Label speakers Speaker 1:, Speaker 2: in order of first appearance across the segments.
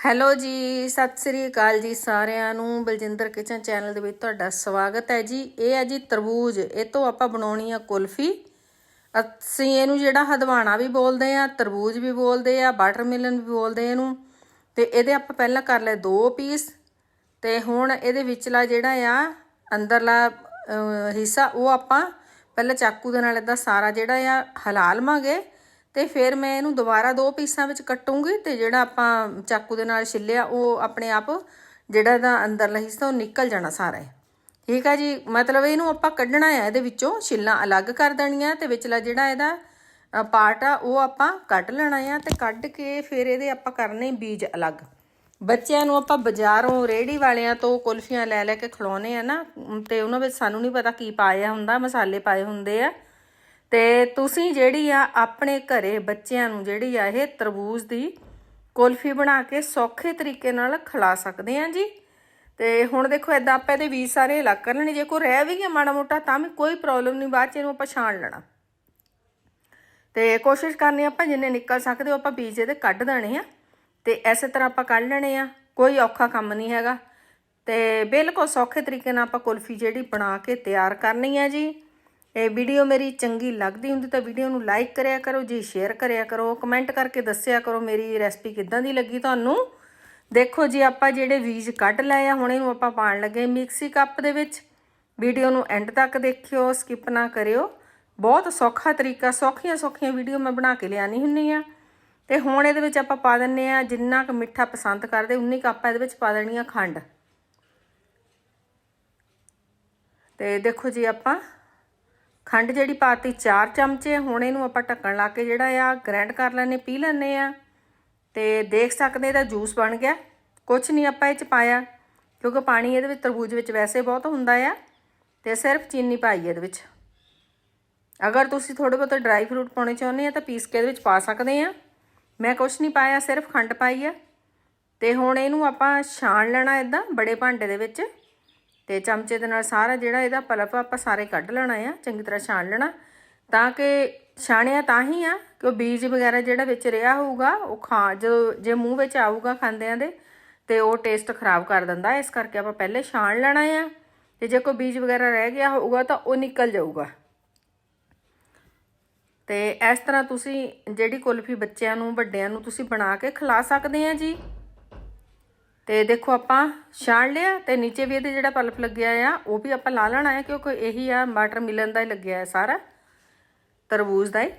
Speaker 1: Hello ਜੀ, ਸਤਿ ਸ੍ਰੀ ਅਕਾਲ ਜੀ ਸਾਰਿਆਂ ਨੂੰ। ਬਲਜਿੰਦਰ ਕਿਚਨ ਚੈਨਲ ਦੇ ਵਿੱਚ ਤੁਹਾਡਾ ਸਵਾਗਤ ਹੈ ਜੀ। ਇਹ ਹੈ ਜੀ ਤਰਬੂਜ। ਇਹ ਤੋਂ ਆਪਾਂ ਬਣਾਉਣੀ ਆ ਕੁਲਫੀ। ਅਸੀਂ ਇਹਨੂੰ ਜਿਹੜਾ ਹਦਵਾਣਾ ਵੀ ਬੋਲਦੇ ਆ, ਤਰਬੂਜ ਵੀ ਬੋਲਦੇ ਆ ਵਾਟਰਮੈਲਨ ਵੀ ਬੋਲਦੇ ਇਹਨੂੰ। ਤੇ ਇਹਦੇ ਆਪਾਂ ਪਹਿਲਾਂ ਕਰ ਲਏ ਦੋ ਪੀਸ। ਤੇ ਹੁਣ ਇਹਦੇ ਵਿਚਲਾ ਜਿਹੜਾ ਆ, ਅੰਦਰਲਾ ਹਿੱਸਾ, ਉਹ ਆਪਾਂ ਪਹਿਲਾਂ ਚਾਕੂ ਦੇ ਨਾਲ ਇਹਦਾ ਸਾਰਾ ਜਿਹੜਾ ਆ, ਹਲਾ ਲਵਾਂਗੇ। ਤੇ ਫਿਰ ਮੈਂ ਇਹਨੂੰ ਦੁਬਾਰਾ ਦੋ ਪੀਸਾਂ ਵਿੱਚ ਕੱਟੂੰਗੀ ਤੇ ਜਿਹੜਾ ਆਪਾਂ ਚਾਕੂ ਦੇ ਨਾਲ ਛਿੱਲਿਆ, ਉਹ ਆਪਣੇ ਆਪ ਜਿਹੜਾ ਇਹਦਾ ਅੰਦਰਲਾ ਹਿੱਸਾ ਉਹ ਨਿਕਲ ਜਾਣਾ ਸਾਰਾ ਠੀਕ ਆ ਜੀ? ਮਤਲਬ ਇਹਨੂੰ ਆਪਾਂ ਕੱਢਣਾ ਆ, ਇਹਦੇ ਵਿੱਚੋਂ ਛਿੱਲਾਂ ਅਲੱਗ ਕਰ ਦੇਣੀਆਂ ਤੇ ਵਿਚਲਾ ਜਿਹੜਾ ਇਹਦਾ ਪਾਰਟ ਆ, ਉਹ ਆਪਾਂ ਕੱਢ ਲੈਣਾ ਆ ਤੇ ਕੱਢ ਕੇ ਫਿਰ ਇਹਦੇ ਆਪਾਂ ਕਰਨੇ ਬੀਜ ਅਲੱਗ। ਬੱਚਿਆਂ ਨੂੰ ਆਪਾਂ ਬਾਜ਼ਾਰੋਂ ਰੇੜੀ ਵਾਲਿਆਂ ਤੋਂ ਕੁਲਫੀਆਂ ਲੈ ਲੈ ਕੇ ਖਿਲਾਉਨੇ ਆ ਨਾ ਅਮ ਤੇ ਉਹਨਾਂ ਵਿੱਚ ਸਾਨੂੰ ਨਹੀਂ ਪਤਾ ਕੀ ਪਾਇਆ ਹੁੰਦਾ, ਮਸਾਲੇ ਪਾਏ ਹੁੰਦੇ ਆ। ਤੇ ਤੁਸੀਂ ਜਿਹੜੀ ਆ ਆਪਣੇ ਘਰੇ ਬੱਚਿਆਂ ਨੂੰ ਜਿਹੜੀ ਆ ਇਹ ਤਰਬੂਜ ਦੀ ਕੁਲਫੀ ਬਣਾ ਕੇ ਸੌਖੇ ਤਰੀਕੇ ਨਾਲ ਖਿਲਾ ਸਕਦੇ ਆ ਜੀ। ਤੇ ਹੁਣ ਦੇਖੋ ਇਦਾਂ ਆਪਾਂ ਇਹਦੇ ਬੀਜ ਸਾਰੇ ਅਲੱਗ ਕਰ ਲੈਣੇ। ਜੇ ਕੋਈ ਰਹਿ ਵੀ ਗਿਆ ਮਾੜਾ ਮੋਟਾ, ਤਾਂ ਵੀ ਕੋਈ ਪ੍ਰੋਬਲਮ ਨਹੀਂ, ਬਾਅਦ ਚ ਇਹਨੂੰ ਆਪਾਂ ਛਾਣ ਲੈਣਾ। ਤੇ ਕੋਸ਼ਿਸ਼ ਕਰਨੀ ਆਪਾਂ ਜਿੰਨੇ ਨਿਕਲ ਸਕਦੇ ਹੋ ਆਪਾਂ ਬੀਜ ਇਹਦੇ ਕੱਢ ਦੇਣੇ ਆ। ਤੇ ਐਸੇ ਤਰ੍ਹਾਂ ਆਪਾਂ ਕੱਢ ਲੈਣੇ ਆ। ਕੋਈ ਔਖਾ ਕੰਮ ਨਹੀਂ ਹੈਗਾ। ਤੇ ਬਿਲਕੁਲ ਸੌਖੇ ਤਰੀਕੇ ਨਾਲ ਆਪਾਂ ਕੁਲਫੀ ਜਿਹੜੀ ਬਣਾ ਕੇ ਤਿਆਰ ਕਰਨੀ ਹੈ ਜੀ। ਇਹ ਵੀਡੀਓ ਮੇਰੀ ਚੰਗੀ ਲੱਗਦੀ ਹੁੰਦੀ ਤਾਂ ਵੀਡੀਓ ਨੂੰ ਲਾਈਕ ਕਰਿਆ ਕਰੋ, ਜੀ ਸ਼ੇਅਰ ਕਰਿਆ ਕਰੋ, ਕਮੈਂਟ ਕਰਕੇ ਦੱਸਿਆ ਕਰੋ ਮੇਰੀ ਰੈਸਪੀ ਕਿੱਦਾਂ ਦੀ ਲੱਗੀ ਤੁਹਾਨੂੰ। ਦੇਖੋ ਜੀ, ਆਪਾਂ ਜਿਹੜੇ ਬੀਜ ਕੱਢ ਲਏ ਆ, ਹੁਣ ਇਹਨੂੰ ਆਪਾਂ ਪਾਣ ਲੱਗੇ ਮਿਕਸੀ ਕੱਪ ਦੇ ਵਿੱਚ। ਵੀਡੀਓ ਨੂੰ ਐਂਡ ਤੱਕ ਦੇਖਿਓ, ਸਕਿਪ ਨਾ ਕਰਿਓ। ਬਹੁਤ ਸੌਖਾ ਤਰੀਕਾ, ਸੌਖੀਆਂ ਸੌਖੀਆਂ ਵੀਡੀਓ ਮੈਂ ਬਣਾ ਕੇ ਲਿਆਣੀ ਹੁੰਨੀ ਆ ਤੇ ਹੁਣ ਇਹਦੇ ਵਿੱਚ ਆਪਾਂ ਪਾ ਦਿੰਨੇ ਆ ਜਿੰਨਾ ਕੁ ਮਿੱਠਾ ਪਸੰਦ ਕਰਦੇ, ਉਨੀ ਕੁ ਆਪਾਂ ਇਹਦੇ ਵਿੱਚ ਪਾ ਦੇਣੀ ਆ ਖੰਡ। ਤੇ ਦੇਖੋ ਜੀ ਆਪਾਂ ਖੰਡ ਜਿਹੜੀ ਪਾਤੀ 4 ਚਮਚੇ, ਹੁਣ ਇਹਨੂੰ ਆਪਾਂ ਢੱਕਣ ਲਾ ਕੇ ਜਿਹੜਾ ਆ ਗ੍ਰਾਈਂਡ ਕਰ ਲੈਣੇ ਪੀ ਲੈਣੇ ਆ। ਤੇ ਦੇਖ ਸਕਦੇ ਇਹਦਾ ਜੂਸ ਬਣ ਗਿਆ। ਕੁਝ ਨਹੀਂ ਆਪਾਂ ਇਹ ਚ ਪਾਇਆ, ਕਿਉਂਕਿ ਪਾਣੀ ਇਹਦੇ ਵਿੱਚ, ਤਰਬੂਜ ਵਿੱਚ ਵੈਸੇ ਬਹੁਤ ਹੁੰਦਾ ਆ। ਤੇ ਸਿਰਫ ਚੀਨੀ ਪਾਈ ਇਹਦੇ ਵਿੱਚ। ਅਗਰ ਤੁਸੀਂ ਥੋੜੇ ਬਹੁਤ ਡਰਾਈ ਫਰੂਟ ਪਾਉਣੇ ਚਾਹੁੰਦੇ ਆ, ਤਾਂ ਪੀਸ ਕੇ ਇਹਦੇ ਵਿੱਚ ਪਾ ਸਕਦੇ ਆ। ਮੈਂ ਕੁਝ ਨਹੀਂ ਪਾਇਆ, ਸਿਰਫ ਖੰਡ ਪਾਈ ਆ। ਤੇ ਹੁਣ ਇਹਨੂੰ ਆਪਾਂ ਛਾਣ ਲੈਣਾ ਇਦਾਂ ਬੜੇ ਭਾਂਡੇ ਦੇ ਵਿੱਚ। ਤੇ ਚਮਚੇ ਦੇ ਨਾਲ ਸਾਰਾ ਜਿਹੜਾ ਇਹਦਾ ਪਲਪ ਆਪਾਂ ਸਾਰੇ ਕੱਢ ਲੈਣਾ ਆ, ਚੰਗੀ ਤਰ੍ਹਾਂ ਛਾਣ ਲੈਣਾ। ਤਾਂ ਕਿ ਛਾਣਿਆ ਤਾਂ ਹੀ ਆ ਕਿ ਉਹ ਬੀਜ ਵਗੈਰਾ ਜਿਹੜਾ ਵਿੱਚ ਰਿਹਾ ਹੋਊਗਾ, ਉਹ ਖਾ ਜਦੋਂ ਜੇ ਮੂੰਹ ਵਿੱਚ ਆਊਗਾ ਖਾਂਦਿਆਂ ਦੇ, ਤੇ ਉਹ ਟੇਸਟ ਖਰਾਬ ਕਰ ਦਿੰਦਾ। ਇਸ ਕਰਕੇ ਆਪਾਂ ਪਹਿਲੇ ਛਾਣ ਲੈਣਾ ਆ, ਤੇ ਜੇ ਕੋਈ ਬੀਜ ਵਗੈਰਾ ਰਹਿ ਗਿਆ ਹੋਊਗਾ ਤਾਂ ਉਹ ਨਿਕਲ ਜਾਊਗਾ। ਤੇ ਇਸ ਤਰ੍ਹਾਂ ਤੁਸੀਂ ਜਿਹੜੀ ਕੁਲਫੀ ਬੱਚਿਆਂ ਨੂੰ, ਵੱਡਿਆਂ ਨੂੰ ਤੁਸੀਂ ਬਣਾ ਕੇ ਖਿਲਾ ਸਕਦੇ ਆ ਜੀ। ਤੇ ਦੇਖੋ ਆਪਾਂ ਛਾਣ ਲਿਆ ਤੇ ਨੀਚੇ ਵੀ ਇਹਦੇ ਜਿਹੜਾ ਪਲਪ ਲੱਗਿਆ ਆ, ਉਹ ਵੀ ਆਪਾਂ ਲਾ ਲੈਣਾ ਹੈ ਕਿਉਂਕਿ ਇਹੀ ਆ ਵਾਟਰ ਮਿਲਨ ਦਾ ਹੀ ਲੱਗਿਆ ਆ ਸਾਰਾ, ਤਰਬੂਜ ਦਾ ਹੀ।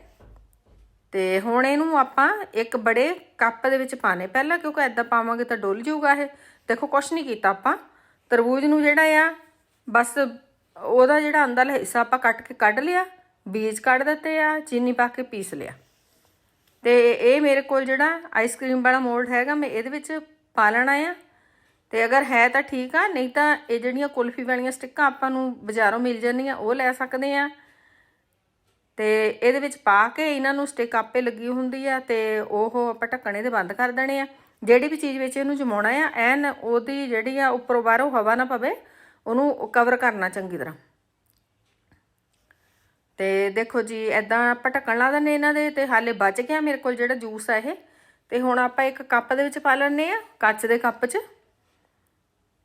Speaker 1: ਤੇ ਹੁਣ ਇਹਨੂੰ ਆਪਾਂ ਇੱਕ ਬੜੇ ਕੱਪ ਦੇ ਵਿੱਚ ਪਾਣੇ ਪਹਿਲਾਂ ਕਿਉਂਕਿ ਐਦਾਂ ਪਾਵਾਂਗੇ ਤਾਂ ਡੁੱਲ ਜਾਊਗਾ ਇਹ। ਦੇਖੋ, ਕੁਛ ਨਹੀਂ ਕੀਤਾ ਆਪਾਂ। ਤਰਬੂਜ ਨੂੰ ਜਿਹੜਾ ਆ, ਬਸ ਉਹਦਾ ਜਿਹੜਾ ਅੰਦਰਲਾ ਹਿੱਸਾ ਆਪਾਂ ਕੱਟ ਕੇ ਕੱਢ ਲਿਆ, ਬੀਜ ਕੱਢ ਦਿੱਤੇ ਆ, ਚੀਨੀ ਪਾ ਕੇ ਪੀਸ ਲਿਆ। ਤੇ ਇਹ ਮੇਰੇ ਕੋਲ ਜਿਹੜਾ ਆਈਸਕ੍ਰੀਮ ਵਾਲਾ ਮੋਲਡ ਹੈਗਾ, ਮੈਂ ਇਹਦੇ ਵਿੱਚ ਪਾ ਲੈਣਾ ਆ। ਤੇ ਅਗਰ ਹੈ ਤਾਂ ਠੀਕ ਆ, ਨਹੀਂ ਤਾਂ ਇਹ ਜਿਹੜੀਆਂ ਕੁਲਫੀ ਵਾਲੀਆਂ ਸਟਿੱਕਾਂ ਆਪਾਂ ਨੂੰ ਬਾਜ਼ਾਰੋਂ ਮਿਲ ਜਾਂਦੀਆਂ, ਉਹ ਲੈ ਸਕਦੇ ਆ। ਤੇ ਇਹਦੇ ਵਿੱਚ ਪਾ ਕੇ ਇਹਨਾਂ ਨੂੰ ਸਟਿਕ ਆਪੇ ਲੱਗੀ ਹੁੰਦੀ ਆ ਤੇ ਉਹ ਆਪਾਂ ਢੱਕਣੇ ਤੇ ਬੰਦ ਕਰ ਦੇਣੇ ਆ। ਜਿਹੜੀ ਵੀ ਚੀਜ਼ ਵਿੱਚ ਇਹਨੂੰ ਜਮਾਉਣਾ ਆ, ਐਨ ਉਹਦੀ ਜਿਹੜੀ ਆ ਉੱਪਰੋਂ ਬਾਹਰੋਂ ਹਵਾ ਨਾ ਪਵੇ, ਉਹਨੂੰ ਕਵਰ ਕਰਨਾ ਚੰਗੀ ਤਰ੍ਹਾਂ। ਤੇ ਦੇਖੋ ਜੀ ਐਦਾਂ ਆਪਾਂ ਢੱਕਣ ਲਾ ਦਿੰਨੇ ਇਹਨਾਂ ਦੇ ਤੇ ਹਾਲੇ ਬਚ ਗਿਆ ਮੇਰੇ ਕੋਲ ਜਿਹੜਾ ਜੂਸ ਆ ਇਹ। ਤੇ ਹੁਣ ਆਪਾਂ ਇੱਕ ਕੱਪ ਦੇ ਵਿੱਚ ਪਾ ਲੈਣੇ ਆ ਕੱਚ ਦੇ ਕੱਪ 'ਚ।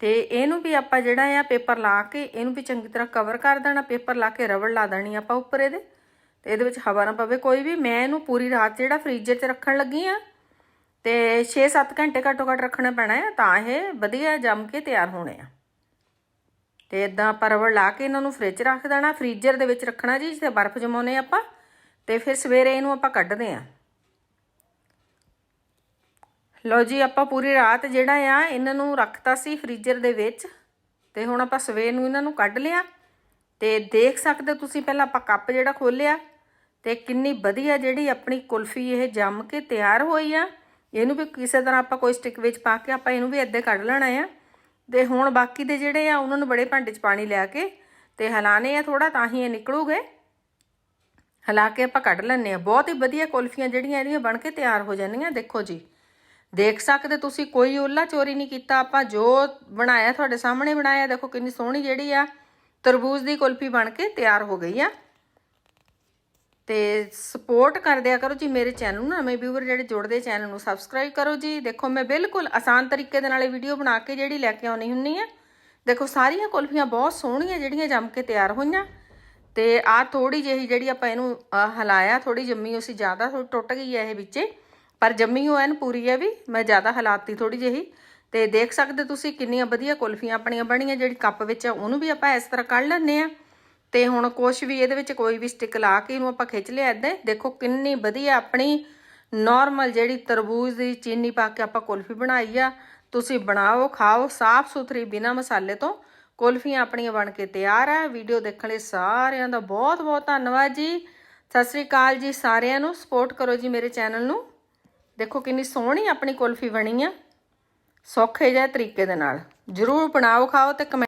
Speaker 1: ਤੇ ਇਹਨੂੰ ਵੀ ਆਪਾਂ ਜਿਹੜਾ ਆ ਪੇਪਰ ਲਾ ਕੇ ਇਹਨੂੰ ਵੀ ਚੰਗੀ ਤਰ੍ਹਾਂ ਕਵਰ ਕਰ ਦੇਣਾ, ਪੇਪਰ ਲਾ ਕੇ ਰਬੜ ਲਾ ਦੇਣੀ ਆਪਾਂ ਉੱਪਰ ਇਹਦੇ। ਤੇ ਇਹਦੇ ਵਿੱਚ ਹਵਾ ਨਾ ਪਵੇ ਕੋਈ ਵੀ। ਮੈਂ ਇਹਨੂੰ ਪੂਰੀ ਰਾਤ ਜਿਹੜਾ ਫ੍ਰੀਜ਼ਰ 'ਚ ਰੱਖਣ ਲੱਗੀ ਆ ਤੇ 6-7 ਘੰਟੇ ਘੱਟੋ ਘੱਟ ਰੱਖਣਾ ਪੈਣਾ ਹੈ ਤਾਂ ਇਹ ਵਧੀਆ ਜੰਮ ਕੇ ਤਿਆਰ ਹੋਣੇ ਆ। ਤੇ ਇਦਾਂ ਆਪਾਂ ਰਬੜ ਲਾ ਕੇ ਇਹਨਾਂ ਨੂੰ ਫ੍ਰਿਜ 'ਚ ਰੱਖ ਦੇਣਾ। ਫ੍ਰੀਜ਼ਰ ਦੇ ਵਿੱਚ ਰੱਖਣਾ ਜੀ, ਜਿੱਥੇ ਬਰਫ਼ ਜਮਾਉਨੇ ਆਪਾਂ। ਤੇ ਫਿਰ ਸਵੇਰੇ ਇਹਨੂੰ ਆਪਾਂ ਕੱਢਦੇ ਆ ਲਓ ਜੀ, ਆਪਾਂ ਪੂਰੀ ਰਾਤ ਜਿਹੜਾ ਆ, ਇਹਨਾਂ ਨੂੰ ਰੱਖਤਾ ਸੀ ਫ੍ਰੀਜ਼ਰ ਦੇ ਵਿੱਚ ਤੇ ਹੁਣ ਆਪਾਂ ਸਵੇਰ ਨੂੰ ਇਹਨਾਂ ਨੂੰ ਕੱਢ ਲਿਆ। ਤੇ ਦੇਖ ਸਕਦੇ ਤੁਸੀਂ ਪਹਿਲਾਂ ਆਪਾਂ ਕੱਪ ਜਿਹੜਾ ਖੋਲਿਆ ਤੇ ਕਿੰਨੀ ਵਧੀਆ ਜਿਹੜੀ ਆਪਣੀ ਕੁਲਫੀ ਇਹ ਜੰਮ ਕੇ ਤਿਆਰ ਹੋਈ ਆ। ਇਹਨੂੰ ਵੀ ਕਿਸੇ ਤਰ੍ਹਾਂ ਆਪਾਂ ਕੋਈ ਸਟਿਕ ਵਿੱਚ ਪਾ ਕੇ ਆਪਾਂ ਇਹਨੂੰ ਵੀ ਇੱਦਾਂ ਕੱਢ ਲੈਣਾ ਆ। ਤੇ ਹੁਣ ਬਾਕੀ ਦੇ ਜਿਹੜੇ ਆ, ਉਹਨਾਂ ਨੂੰ ਬੜੇ ਭਾਂਡੇ 'ਚ ਪਾਣੀ ਲਿਆ ਕੇ ਤੇ ਹਲਾਣੇ ਆ ਥੋੜਾ ਤਾਂ ਹੀ ਇਹ ਨਿਕਲੂਗੇ। ਹਲਾ ਕੇ ਆਪਾਂ ਕੱਢ ਲੈਣੇ ਆ। ਬਹੁਤ ਹੀ ਵਧੀਆ ਕੁਲਫੀਆਂ ਜਿਹੜੀਆਂ ਇਹਦੀਆਂ ਬਣ ਕੇ ਤਿਆਰ ਹੋ ਜਾਂਦੀਆਂ, ਦੇਖੋ ਜੀ। ਦੇਖ ਸਕਦੇ ਤੁਸੀਂ, ਕੋਈ ਓਲਾ ਚੋਰੀ ਨਹੀਂ ਕੀਤਾ। ਆਪਾਂ ਜੋ ਬਣਾਇਆ, ਤੁਹਾਡੇ ਸਾਹਮਣੇ ਬਣਾਇਆ, ਦੇਖੋ ਕਿੰਨੀ ਸੋਹਣੀ ਜਿਹੜੀ ਆ, ਤਰਬੂਜ ਦੀ ਕੁਲਫੀ ਬਣ ਕੇ ਤਿਆਰ ਹੋ ਗਈ ਆ। ਤੇ ਸਪੋਰਟ ਕਰ ਦਿਆ ਕਰੋ ਜੀ ਮੇਰੇ ਚੈਨਲ ਨੂੰ, ਨਵੇਂ ਵਿਊਅਰ ਜਿਹੜੇ ਜੁੜਦੇ ਚੈਨਲ ਨੂੰ ਸਬਸਕ੍ਰਾਈਬ ਕਰੋ ਜੀ। ਦੇਖੋ, ਮੈਂ ਬਿਲਕੁਲ ਆਸਾਨ ਤਰੀਕੇ ਦੇ ਨਾਲ ਇਹ ਵੀਡੀਓ ਬਣਾ ਕੇ ਜਿਹੜੀ ਲੈ ਕੇ ਆਉਣੀ ਹੁੰਨੀ ਆ। ਦੇਖੋ, ਸਾਰੀਆਂ ਕੁਲਫੀਆਂ ਬਹੁਤ ਸੋਹਣੀਆਂ ਜਿਹੜੀਆਂ ਜੰਮ ਕੇ ਤਿਆਰ ਹੋਈਆਂ। ਤੇ ਆ ਥੋੜੀ ਜਿਹੀ ਜਿਹੜੀ ਆਪਾਂ ਇਹਨੂੰ, ਆਹ ਹਲਾਇਆ ਥੋੜੀ ਜੰਮੀ ਹੋਈ ਸੀ ਜ਼ਿਆਦਾ ਥੋੜੀ ਟੁੱਟ ਗਈ ਹੈ ਇਹ ਵਿੱਚੇ। ਪਰ ਜੰਮੀ ਉਹ ਐਨ ਪੂਰੀ ਹੈ ਵੀ, ਮੈਂ ਜ਼ਿਆਦਾ ਹਲਾਤੀ ਥੋੜੀ ਜਿਹੀ। ਤੇ ਦੇਖ ਸਕਦੇ ਤੁਸੀਂ ਕਿੰਨੀਆਂ ਵਧੀਆ ਕੁਲਫੀਆਂ ਆਪਣੀਆਂ ਬਣੀਆਂ, ਜਿਹੜੀ ਕੱਪ ਵਿੱਚ ਆ, ਉਹਨੂੰ ਵੀ ਆਪਾਂ ਇਸ ਤਰ੍ਹਾਂ ਕੱਢ ਲੈਂਦੇ ਆ ਤੇ ਹੁਣ ਕੁਛ ਵੀ ਇਹਦੇ ਵਿੱਚ ਕੋਈ ਵੀ ਸਟਿਕ ਲਾ ਕੇ ਇਹਨੂੰ ਆਪਾਂ ਖਿੱਚ ਲਿਆ ਏਦਾਂ ਦੇਖੋ ਕਿੰਨੀ ਵਧੀਆ ਆਪਣੀ ਨਾਰਮਲ ਜਿਹੜੀ ਤਰਬੂਜ ਦੀ ਚੀਨੀ ਪਾ ਕੇ ਆਪਾਂ ਕੁਲਫੀ ਬਣਾਈ ਆ। ਤੁਸੀਂ ਬਣਾਓ, ਖਾਓ, ਸਾਫ਼ ਸੁਥਰੀ ਬਿਨਾ ਮਸਾਲੇ ਤੋਂ। ਕੁਲਫੀਆਂ ਆਪਣੀਆਂ ਬਣ ਕੇ ਤਿਆਰ ਆ। ਵੀਡੀਓ ਦੇਖਣ ਲਈ ਸਾਰਿਆਂ ਦਾ ਬਹੁਤ ਬਹੁਤ ਧੰਨਵਾਦ ਜੀ। ਸਤਿ ਸ੍ਰੀ ਅਕਾਲ ਜੀ ਸਾਰਿਆਂ ਨੂੰ। ਸਪੋਰਟ ਕਰੋ ਜੀ ਮੇਰੇ ਚੈਨਲ ਨੂੰ। ਦੇਖੋ ਕਿੰਨੀ ਸੋਹਣੀ ਆਪਣੀ ਕੁਲਫੀ ਬਣੀ ਆ। ਸੌਖੇ ਜਿਹੇ ਤਰੀਕੇ ਦੇ ਨਾਲ। ਜਰੂਰ ਬਣਾਓ, ਖਾਓ ਤੇ ਕਮੈਂਟ